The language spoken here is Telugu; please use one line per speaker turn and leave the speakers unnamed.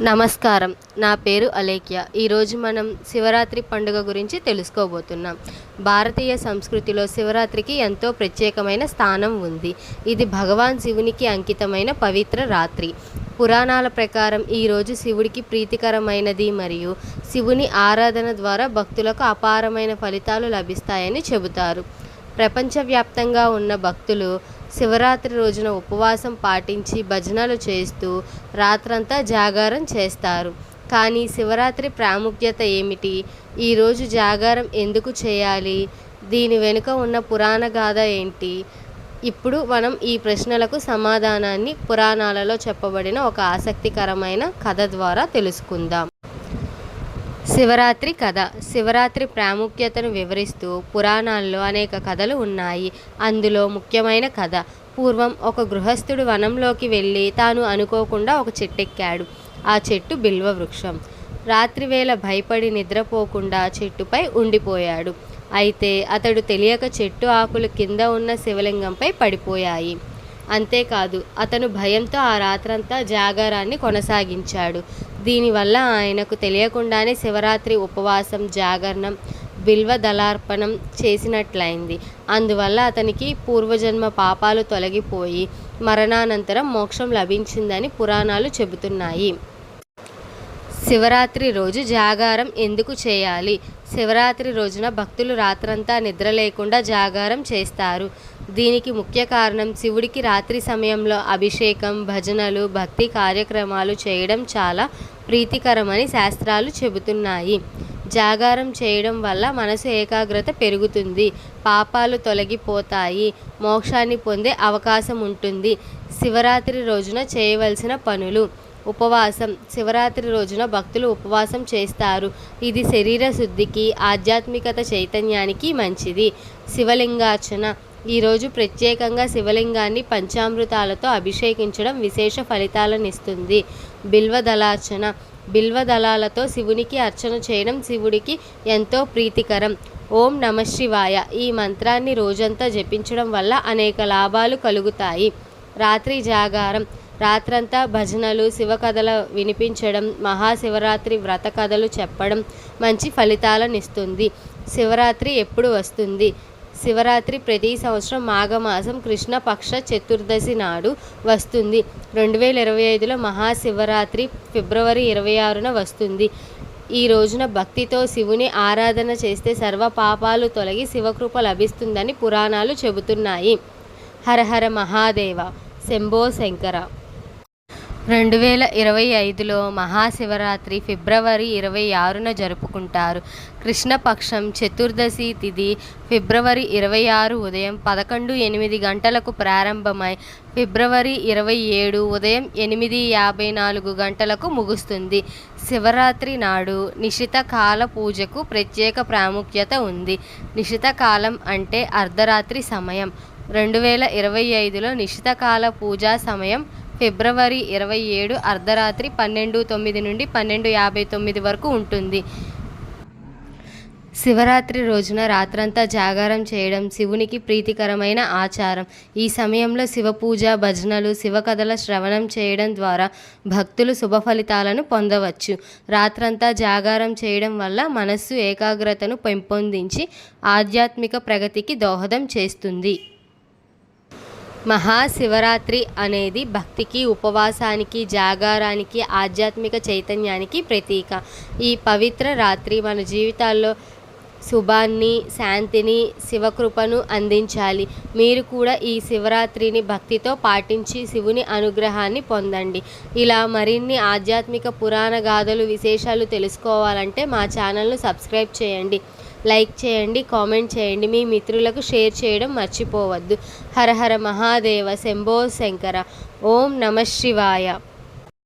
నమస్కారం. నా పేరు అలేఖ్య. ఈరోజు మనం శివరాత్రి పండుగ గురించి తెలుసుకోబోతున్నాం. భారతీయ సంస్కృతిలో శివరాత్రికి ఎంతో ప్రత్యేకమైన స్థానం ఉంది. ఇది భగవాన్ శివునికి అంకితమైన పవిత్ర రాత్రి. పురాణాల ప్రకారం ఈరోజు శివుడికి ప్రీతికరమైనది మరియు శివుని ఆరాధన ద్వారా భక్తులకు అపారమైన ఫలితాలు లభిస్తాయని చెబుతారు. ప్రపంచవ్యాప్తంగా ఉన్న భక్తులు శివరాత్రి రోజున ఉపవాసం పాటించి భజనలు చేస్తూ రాత్రంతా జాగారం చేస్తారు. కానీ శివరాత్రి ప్రాముఖ్యత ఏమిటి? ఈరోజు జాగారం ఎందుకు చేయాలి? దీని వెనుక ఉన్న పురాణ గాథ ఏంటి? ఇప్పుడు మనం ఈ ప్రశ్నలకు సమాధానాన్ని పురాణాలలో చెప్పబడిన ఒక ఆసక్తికరమైన కథ ద్వారా తెలుసుకుందాం. శివరాత్రి కథ. శివరాత్రి ప్రాముఖ్యతను వివరిస్తూ పురాణాల్లో అనేక కథలు ఉన్నాయి. అందులో ముఖ్యమైన కథ పూర్వం ఒక గృహస్థుడు వనంలోకి వెళ్ళి తాను అనుకోకుండా ఒక చెట్టెక్కాడు. ఆ చెట్టు బిల్వ వృక్షం. రాత్రివేళ భయపడి నిద్రపోకుండా చెట్టుపై ఉండిపోయాడు. అయితే అతడు తెలియక చెట్టు ఆకులు కింద ఉన్న శివలింగంపై పడిపోయాయి. అంతేకాదు అతను భయంతో ఆ రాత్రంతా జాగారాన్ని కొనసాగించాడు. దీనివల్ల ఆయనకు తెలియకుండానే శివరాత్రి ఉపవాసం జాగరణం బిల్వ దళార్పణం చేసినట్లయింది. అందువల్ల అతనికి పూర్వజన్మ పాపాలు తొలగిపోయి మరణానంతరం మోక్షం లభించిందని పురాణాలు చెబుతున్నాయి. శివరాత్రి రోజు జాగారం ఎందుకు చేయాలి? శివరాత్రి రోజున భక్తులు రాత్రంతా నిద్ర లేకుండా జాగారం చేస్తారు. దీనికి ముఖ్య కారణం శివుడికి రాత్రి సమయంలో అభిషేకం భజనలు భక్తి కార్యక్రమాలు చేయడం చాలా ప్రీతికరమని శాస్త్రాలు చెబుతున్నాయి. జాగారం చేయడం వల్ల మనసు ఏకాగ్రత పెరుగుతుంది. పాపాలు తొలగిపోతాయి. మోక్షాన్ని పొందే అవకాశం ఉంటుంది. శివరాత్రి రోజున చేయవలసిన పనులు. ఉపవాసం. శివరాత్రి రోజున భక్తులు ఉపవాసం చేస్తారు. ఇది శరీర శుద్ధికి ఆధ్యాత్మికత చైతన్యానికి మంచిది. శివలింగార్చన. ఈరోజు ప్రత్యేకంగా శివలింగాన్ని పంచామృతాలతో అభిషేకించడం విశేష ఫలితాలనిస్తుంది. బిల్వదళార్చన బిల్వదళాలతో శివునికి అర్చన చేయడం శివుడికి ఎంతో ప్రీతికరం. ఓం నమ శివాయ. ఈ మంత్రాన్ని రోజంతా జపించడం వల్ల అనేక లాభాలు కలుగుతాయి. రాత్రి జాగారం. రాత్రంతా భజనలు శివకథలు వినిపించడం మహాశివరాత్రి వ్రత కథలు చెప్పడం మంచి ఫలితాలనిస్తుంది. శివరాత్రి ఎప్పుడు వస్తుంది? శివరాత్రి ప్రతి సంవత్సరం మాఘమాసం కృష్ణపక్ష చతుర్దశి నాడు వస్తుంది. రెండు వేల ఇరవై ఐదులో మహాశివరాత్రి ఫిబ్రవరి ఇరవై ఆరున వస్తుంది. ఈ రోజున భక్తితో శివుని ఆరాధన చేస్తే సర్వ పాపాలు తొలగి శివకృప లభిస్తుందని పురాణాలు చెబుతున్నాయి. హరహర మహాదేవ. శంభో శంకర. రెండు వేల ఇరవై ఐదులో మహాశివరాత్రి ఫిబ్రవరి ఇరవై ఆరున జరుపుకుంటారు. కృష్ణపక్షం చతుర్దశి తిథి ఫిబ్రవరి ఇరవై ఆరు ఉదయం పదకొండు ఎనిమిది గంటలకు ప్రారంభమై ఫిబ్రవరి ఇరవై ఏడు ఉదయం ఎనిమిది యాభై నాలుగు గంటలకు ముగుస్తుంది. శివరాత్రి నాడు నిశిత కాల పూజకు ప్రత్యేక ప్రాముఖ్యత ఉంది. నిశిత కాలం అంటే అర్ధరాత్రి సమయం. రెండు వేల ఇరవై ఐదులో నిశితకాల పూజా సమయం ఫిబ్రవరి ఇరవై ఏడు అర్ధరాత్రి పన్నెండు తొమ్మిది నుండి పన్నెండు యాభై తొమ్మిది వరకు ఉంటుంది. శివరాత్రి రోజున రాత్రంతా జాగారం చేయడం శివునికి ప్రీతికరమైన ఆచారం. ఈ సమయంలో శివ పూజ భజనలు శివకథల శ్రవణం చేయడం ద్వారా భక్తులు శుభ ఫలితాలను పొందవచ్చు. రాత్రంతా జాగారం చేయడం వల్ల మనస్సు ఏకాగ్రతను పెంపొందించి ఆధ్యాత్మిక ప్రగతికి దోహదం చేస్తుంది. మహాశివరాత్రి అనేది భక్తికి ఉపవాసానికి జాగారానికి ఆధ్యాత్మిక చైతన్యానికి ప్రతీక. ఈ పవిత్ర రాత్రి మన జీవితాల్లో శుభాన్ని శాంతిని శివకృపను అందించాలి. మీరు కూడా ఈ శివరాత్రిని భక్తితో పాటించి శివుని అనుగ్రహాన్ని పొందండి. ఇలా మరిన్ని ఆధ్యాత్మిక పురాణ గాథలు విశేషాలు తెలుసుకోవాలంటే మా ఛానల్ను సబ్స్క్రైబ్ చేయండి. లైక్ చేయండి కామెంట్ చేయండి మీ మిత్రులకు షేర్ చేయడం మర్చిపోవద్దు. హర హర మహాదేవ శంభో శంకర ఓం నమ శివాయ.